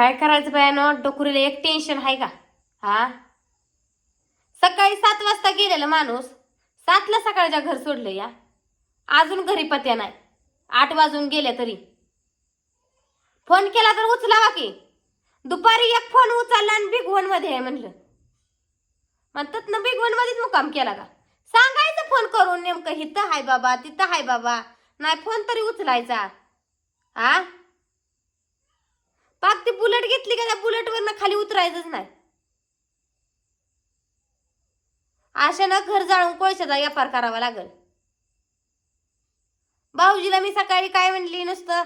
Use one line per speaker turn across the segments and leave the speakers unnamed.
काय करायचं बायानं डोकुरीला एक टेन्शन आहे का? हा? सकाळी सात वाजता गेलेला माणूस सातला सकाळच्या घर सोडलं या. अजून घरी पत्या नाही. आठ वाजून गेल्या तरी. फोन केला तर उचलावा की. दुपारी एक फोन उचलला आणि बिग वनमध्ये आहे म्हणलं. म्हणतात ना बिग वन मध्येच मुकाम केला का? सांगायचं फोन करून नेमकं हिथं हाय बाबा तिथं हाय बाबा. नाही फोन तरी उचलायचा. हा पाक ती बुलेट घेतली का त्या बुलेटवरनं खाली उतरायचंच नाही? अशानं घर जाळून कोळशाचा व्यापार करावा लागल. भाऊजीला मी सकाळी काय म्हणली नुसतं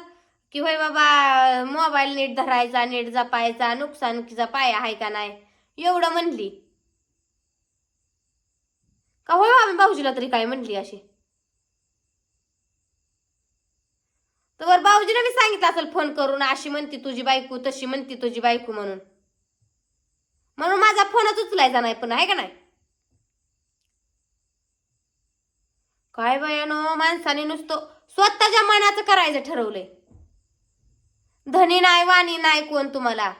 की होय बाबा मोबाईल नीट धरायचा नीट जपायचा नुकसानकीचा पाया आहे का नाही? एवढं म्हणली. का होय आम्ही भाऊजीला तरी काय म्हणली अशी तर भाऊजीला मी सांगितलं असेल फोन करून अशी म्हणती तुझी बायको तशी म्हणती तुझी बायको म्हणून. म्हणून माझा फोनच उचलायचा नाही पण आहे का नाही? काय बायानो माणसाने नुसतं स्वतःच्या मनाचं करायचं ठरवलंय. धनी नाही वाणी नाही कोण तुम्हाला.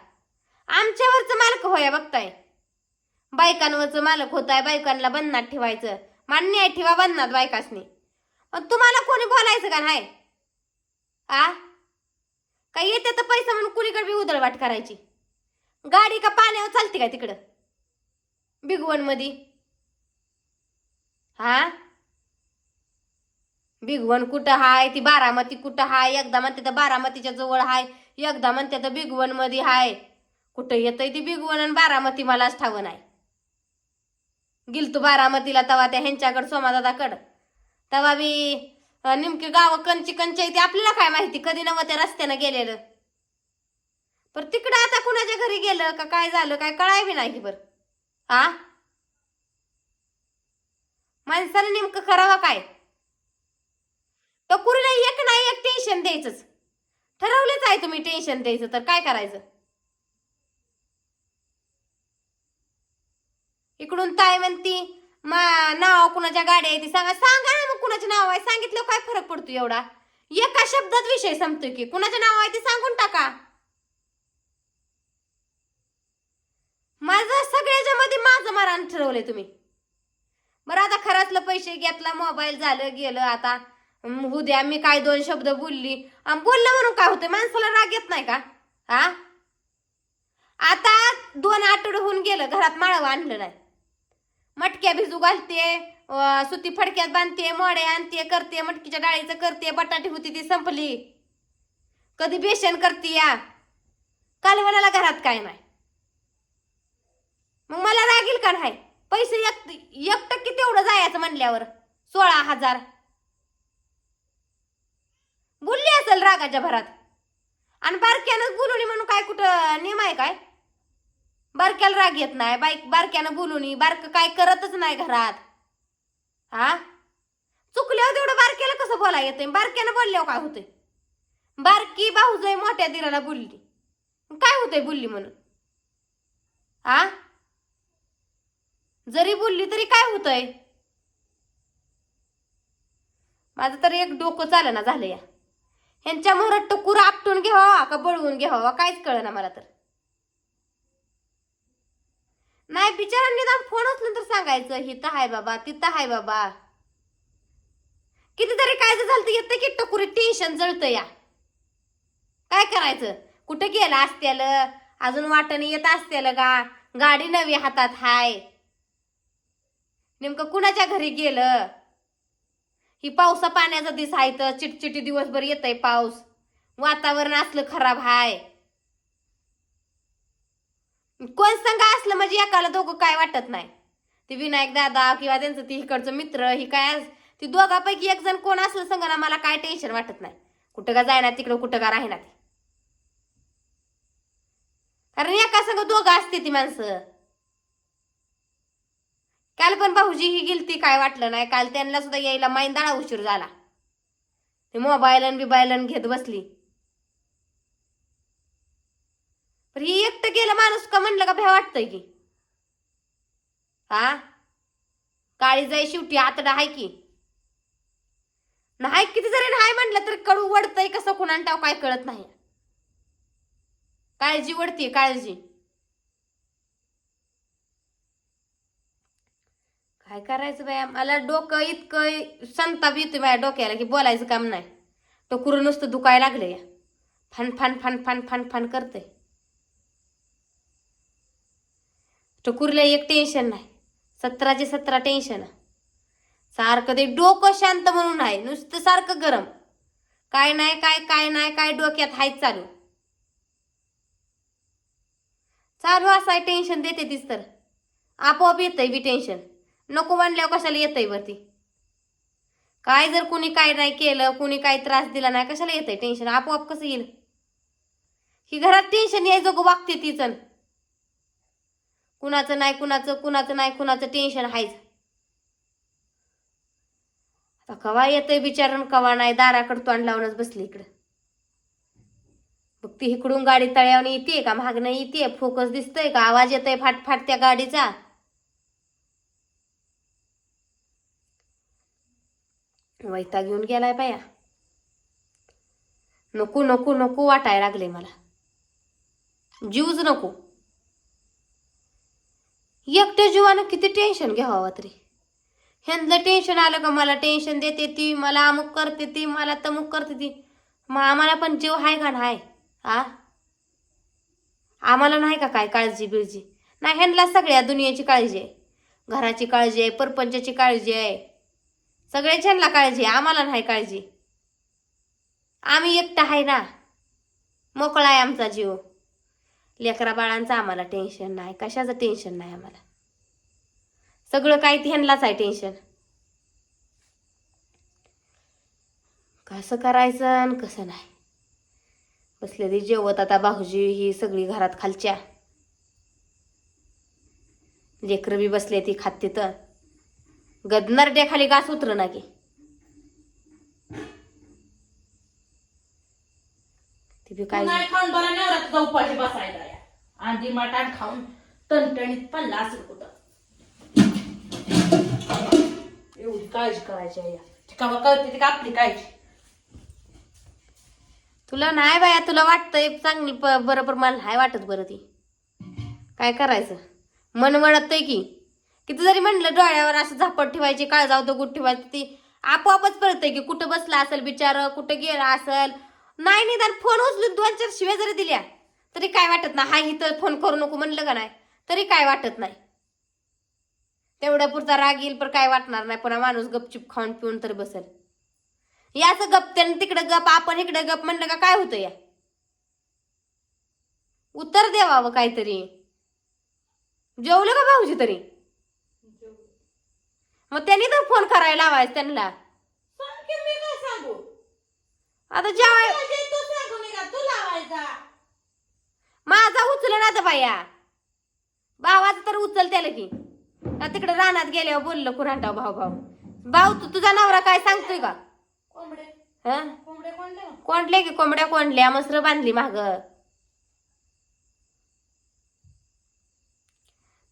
आमच्यावरचं मालक होया बघताय. बायकांवरचं मालक होताय बायकांना बंधनात ठेवायचं. मान्य आहे ठेवा बंधनात बायकासनी. पण तुम्हाला कोणी बोलायचं का नाही? आ? काय येते तर पैसा म्हणून कुणीकडे बी उदळवाट करायची? गाडी का पाण्यावर चालते का तिकडं? बिगवण मधी. हा? बिगवण कुठं हाय? ती बारामती कुठं हाय? एकदा म्हणते तर बारामतीच्या जवळ हाय. एकदा म्हणते तर बिगवणमध्ये हाय. कुठं येतंय ती बिगवण आणि बारामती मलाच ठाव नाही. गिलतू बारामतीला तवा त्या ह्यांच्याकडं सोमादादाकडं. तवा बी नेमकी गाव कंची कंचायती आहे आपल्याला काय माहिती? कधी नव्हतं त्या रस्त्यानं गेलेलं. पर तिकडं आता कुणाच्या घरी गेलं का काय झालं काय कळाय बी नाही बर. हा? माणसानं नेमकं करावं काय? टकुरीला एक नाही एक टेन्शन द्यायचंच. ठरवलंच आहे तुम्ही टेन्शन द्यायचं तर काय करायचं? इकडून ताय म्हणती मा नाव कुणाच्या गाडी आहे ती सांगा. सांगा ना मग कुणाचं नाव आहे. सांगितलं काय फरक पडतो एवढा? एका शब्दात विषय संपतोय की. कुणाचं नाव आहे ते सांगून टाका. माझं सगळ्याच्या मध्ये माझं मारान ठरवलंय तुम्ही. बरं आता खरंचलं पैसे घेतला मोबाईल झालं गेलं आता उद्या मी काय दोन शब्द बोलली. बोललं म्हणून काय होतं माणसाला राग येत नाही का? हा? आता दोन आठवडे होऊन गेलं घरात माळावं आणलं नाही. मटक्या भिजू घालते सुती फडक्यात बांधते मोडे आणते करते मटकीच्या डाळीचं करते बटाटी होती ती संपली. कधी बेसन करते या. कालवणाला घरात काय नाही. मग मला रागील का नाही? पैसे एक एक टक्के तेवढं जायचं म्हणल्यावर. सोळा हजार. बोलली असेल रागाच्या भरात. आणि बारक्यानं बोलवली म्हणून काय कुठं नियम आहे काय? बारक्याला राग येत नाही बाईक बारक्यानं बोलूनी बारक काय करतच नाही घरात. हा? चुकल्यावर तेवढं बारक्याला कसं बोला येतंय? बारक्यानं बोलल्यावर काय होतंय? बारकी भाऊजय मोठ्या दिराला बोलली. काय होतंय बोलली म्हणून? हा? जरी बोलली तरी काय होतंय? माझं तर एक डोकं चालना झालं या. ह्यांच्या मोहरात टकूर आपटून घ्यावा का बळवून घ्यावा? काहीच कळना मला तर. नाही बिचारा निदान फोन असलं तर सांगायचं हिथं हाय बाबा तिथं हाय बाबा. कितीतरी काय जर झालं तर येतं की टकुरी टेन्शन जळतं या. काय करायचं? कुठं गेलं असत्याल? अजून वाटणी येत असत्याल का? गाडी नवी हातात हाय. नेमकं कुणाच्या घरी गेलं? ही पावसा पाण्याचा दिस आहे तर चिटचिटी दिवसभर येतय पाऊस. वातावरण असलं खराब हाय. कोण संघ असलं म्हणजे एकाला दोघं काय वाटत नाही. ते विनायक दादा किंवा त्यांचं ती इकडचं मित्र ही काय ती दोघापैकी एक जण कोण असलं संघ ना मला काय टेन्शन वाटत नाही. कुठं का जायना तिकडं कुठं का राहिना ते. कारण एका संघ दोघं असते ती माणसं. काल पण भाऊजी ही गेलती काय वाटलं नाही. काल त्यांना सुद्धा यायला माईंदाळा उशीर झाला. ते मोबाईल बिबाईल घेत बसली. पण ही एकटं गेलं माणूस का म्हणलं का भ्या वाटतंय की? हा? काळी जाई शेवटी आतडा हाय की. नाही किती जरी नाही म्हणलं तर कडू वडतंय कसं कुणाला टाव काय कळत नाही. काळजी वडती काळजी. काय करायचं बाया? मला डोकं इतकं संताप येतोय माझ्या डोक्याला की बोलायचं काम नाही. टोकुर नुसतं दुखायला लागलं या फन fun fun fun fun fun करते टकुरला एक टेन्शन नाही. सतराचे सतरा टेन्शन सारखं ते डोकं शांत म्हणून आहे. नुसतं सारखं गरम. काय नाही काय काय नाही काय डोक्यात हायच चालू. चालू असं आहे टेन्शन देते तीच तर. आपोआप येतंय बी टेन्शन नको म्हणल्यावर कशाला येतंय वरती? काय जर कुणी काय नाही केलं कुणी काय त्रास दिला नाही कशाला येतंय टेन्शन आपोआप कसं येईल? ही घरात टेन्शन यायचं वागते तीच कुणाचं नाही कुणाचं कुणाचं नाही कुणाचं टेन्शन आहेच आता कवा येतंय बिचारण कवा नाही दाराकडं तोंड लावूनच बसली इकडं. बघ ती इकडून गाडी तळ्यावर येते का मागणं येते फोकस दिसतंय का आवाज येतोय फाट फाट त्या गाडीचा. वैता घेऊन गेलाय पाया नको नको नको वाटायला लागले मला. जीवच नको. एकट्या जीवानं किती टेन्शन घ्यावं तरी? ह्यांचं टेन्शन आलं का मला टेन्शन देते ती मला अमुक करते ती मला तमुक करते ती. मग आम्हाला पण जीव आहे का नाही? आ? आम्हाला नाही का काय काळजी बिळजी? नाही ह्यांना सगळ्या दुनियाची काळजी आहे. घराची काळजी आहे परपंचाची काळजी आहे. सगळ्याच ह्यांना काळजी आहे आम्हाला नाही काळजी. आम्ही एकटा आहे ना? मोकळा आहे आमचा जीव. लेकरा बाळांचं आम्हाला टेन्शन नाही. कशाचं टेन्शन नाही आम्हाला? सगळं काय ह्यांनाच आहे टेन्शन कसं करायचं आणि कसं नाही? बसलेली जेवत आता भाऊजी ही सगळी घरात खालच्या. लेकरं बी बसले ती खाते तर गदनरड्या खाली घास उतरं ना की. ती बी काय
नाही खाऊन बरा नवरा तुझा उपाशी बसायला. या आंधी मटाण खाऊन टणटणीत पडला असेल कुठं. एवढी काळजी करायची या का कळते ती का आपली काळजी.
तुला नाही बाया तुला वाटतंय चांगली प- बरोबर मला नाही वाटत बरं ती. काय करायचं? मन वळतंय की. किती जरी म्हणलं डोळ्यावर असं झापड ठेवायची काळजाव दगड ठेवायची ती आपोआपच कळतंय की कुठं बसला असेल बिचार कुठं गेला असेल नाही निदान फोन उचलून दोन चार शिव्या जरी दिल्या तरी काय वाटत नाही? हा इथं फोन करू नको म्हणलं का नाही? तरी काय वाटत नाही? तेवढ्या पुरता राग येईल पण काय वाटणार नाही? पुन्हा माणूस गपचूप खाऊन पिऊन तरी बसेल. याचं गप त्यानं तिकडं गप आपण इकडं गप म्हणलं का काय होतं या? उत्तर द्यावावं काहीतरी. जेवलं का भाऊजी तरी? मग त्यांनी तर फोन करायला लावायचं त्यांना. आता जेवाय
तू लावायचा.
माझा उचल ना तर बाया. भावाचं तर उचल त्याला की तिकडे रानात गेल्यावर बोललं कुणाटा भाऊ भाऊ. भाऊ तू तुझा नवरा काय सांगतोय का? हं? कोंडले की कोंबड्या कोंडल्या मसर बांधली माग.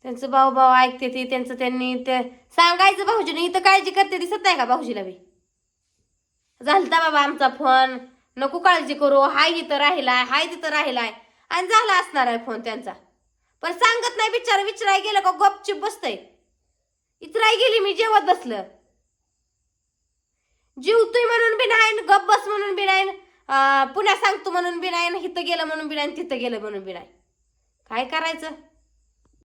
त्यांचं भाऊ भाऊ ऐकते ती त्यांचं त्यांनी ते सांगायचं भाऊजीने इथं काळजी करते दिसत नाही का भाऊजीला बी? झालता बाबा आमचा फोन. नको काळजी करू. हाय इथं राहिलाय हाय तिथं राहिलाय. आणि झाला असणार आहे फोन त्यांचा. पण सांगत नाही बिचार विचाराय गेलं का गपचिप बसतय. इचराय गेली मी जेवत बसलं. जीवतोय म्हणून बी नाही न गप बस म्हणून बी नाही पुण्या सांगतो म्हणून बी नाही इथं गेलं म्हणून बी नाही तिथं गेलं म्हणून बी नाही. काय करायचं?